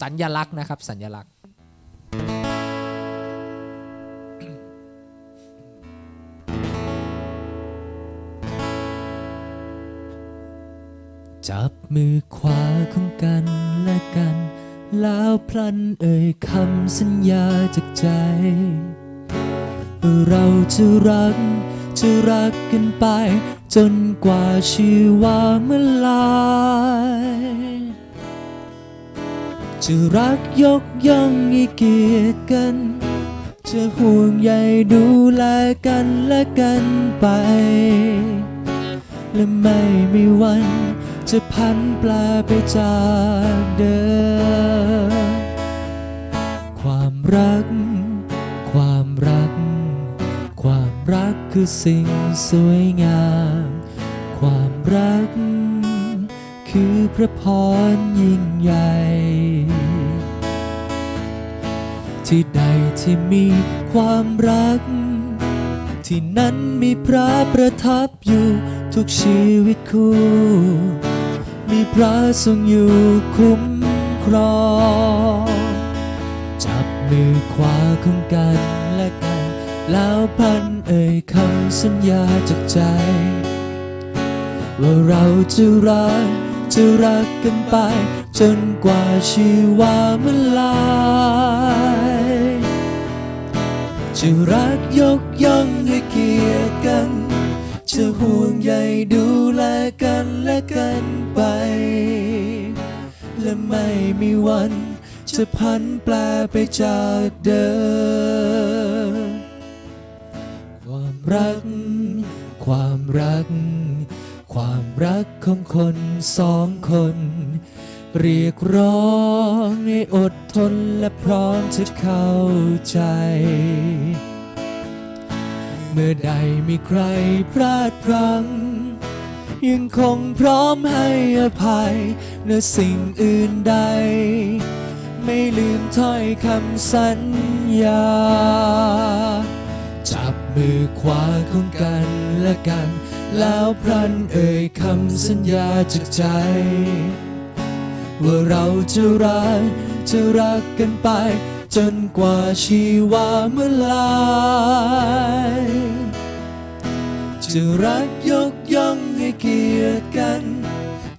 สัญญลักษณ์นะครับ สัญญลักษณ์ จับมือขวาของกันและกัน แล้วพลันเอ่ยคำสัญญาจากใจ เราจะรักจะรักกันไป จนกว่าชีวาเมื่อลาย จะรักยกย่องให้เกียรติกัน จะห่วงใยดูแลกันและกันไป และไม่มีวัน จะพันแปลไปจากเดิม ความรัก ความรัก ความรักคือสิ่งสวยงาม ความรัก คือพระพรยิ่งใหญ่ ที่ใดที่มีความรัก ที่นั้นมีพระประทับอยู่ทุกชีวิตคู่ มีพระทรงอยู่คุ้มครองจับมือขวาของกันและกัน แล้วพันเอ่ยคำสัญญาจากใจ ว่าเราจะรัก จะรักกันไป จนกว่าชีวามื่อลายจะรักยกย่องให้เกียรติกัน จะห่วงใยดูแลกันและกันไป และไม่มีวันจะพันแปลไปจากเดิม ความรัก ความรัก ความรักของคนสองคน เรียกร้องให้อดทนและพร้อมจะเข้าใจ เมื่อใดมีใครพลาดพลั้งยังคงพร้อมให้อภัยในสิ่งอื่นใด ไม่ลืมถ้อยคำสัญญา จับมือขวาของกันและกัน แล้วพลันเอ่ยคำสัญญาจากใจ ว่าเราจะรักจะรักกันไป จนกว่าชีวาเมื่อลายจะรักยกย่องให้เกียรติกัน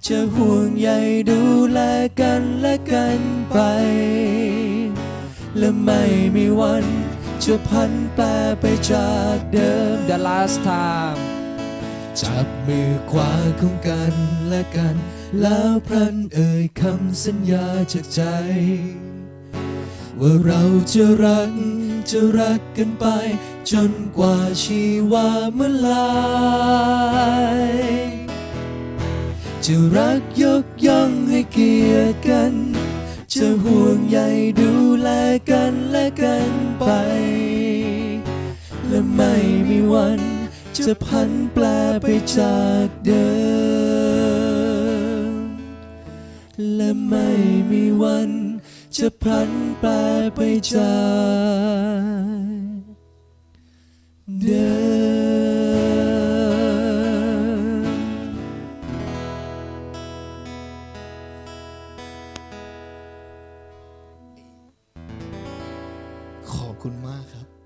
จะห่วงใยดูแลกันและกันไป และไม่มีวันจะพันแปรไปจากเดิม The last time จับมือขวาของกันและกัน แล้วพลันเอ่ยคำสัญญาจากใจ ว่าเราจะรักจะรักกันไป จนกว่าชีวาเมื่อลายจะรักยกย่องให้เกียรติกัน จะห่วงใยดูแลกันและกันไป และไม่มีวัน จะพันแปลไปจากเดิม และไม่มีวันจะพันแปลไปจากเดิม ขอบคุณมากครับ